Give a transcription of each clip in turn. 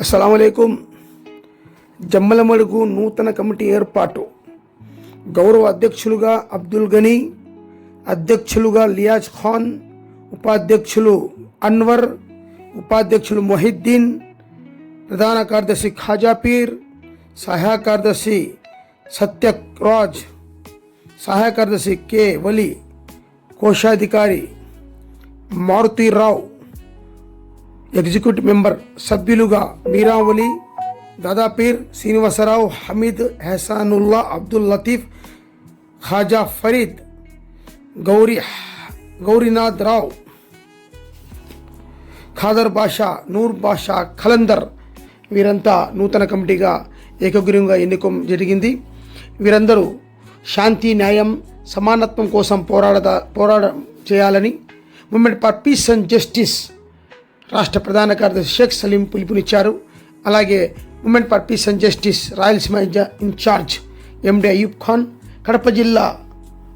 అస్సలం జమ్మలమడుగు నూతన కమిటీ ఏర్పాటు. గౌరవ అధ్యక్షులుగా అబ్దుల్ గనీ అధ్యక్షులుగా లియాజ్ ఖాన్ ఉపాధ్యక్షులు అన్వర్ ఉపాధ్యక్షులు మొహిద్దీన్ ప్రధాన కార్యదర్శి ఖాజాపీర్ సహాయ కార్యదర్శి సత్యరాజ్ సహాయ కార్యదర్శి కె వలి కోశాధికారి మారుతీరావు. ఎగ్జిక్యూటివ్ మెంబర్ సభ్యులుగా మీరావలి దాదాపీర్ శ్రీనివాసరావు హమీద్ హెసానుల్లా అబ్దుల్ లతీఫ్ ఖాజా ఫరీద్ గౌరీ గౌరీనాథ్ రావు ఖాదర్ బాషా నూర్ బాషా ఖలందర్. వీరంతా నూతన కమిటీగా ఏకగ్రీవంగా ఎన్నికం జరిగింది. వీరందరూ శాంతి న్యాయం సమానత్వం కోసం పోరాడదా పోరాడ చేయాలని movement for peace and justice రాష్ట్ర ప్రధాన కార్యదర్శి షేక్ సలీం పిలుపునిచ్చారు. అలాగే women for peace and justice Rayalaseema in charge MD Ayub Khan Kadapa జిల్లా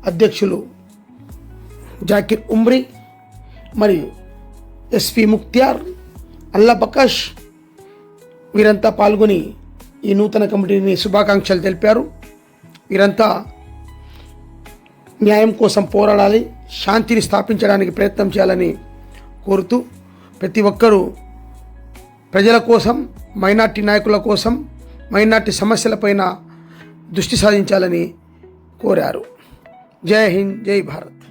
అధ్యక్షులు జాకిర్ ఉమ్రీ మరియు ఎస్పి ముక్త్యార్ అల్లా బకాష్ వీరంతా పాల్గొని ఈ నూతన కమిటీని శుభాకాంక్షలు తెలిపారు. వీరంతా న్యాయం కోసం పోరాడాలి శాంతిని స్థాపించడానికి ప్రయత్నం చేయాలని కోరుతూ ప్రతి ఒక్కరూ ప్రజల కోసం మైనార్టీ నాయకుల కోసం మైనార్టీ సమస్యలపైన దృష్టి సాధించాలని కోరారు. జై హింద్ జై భారత్.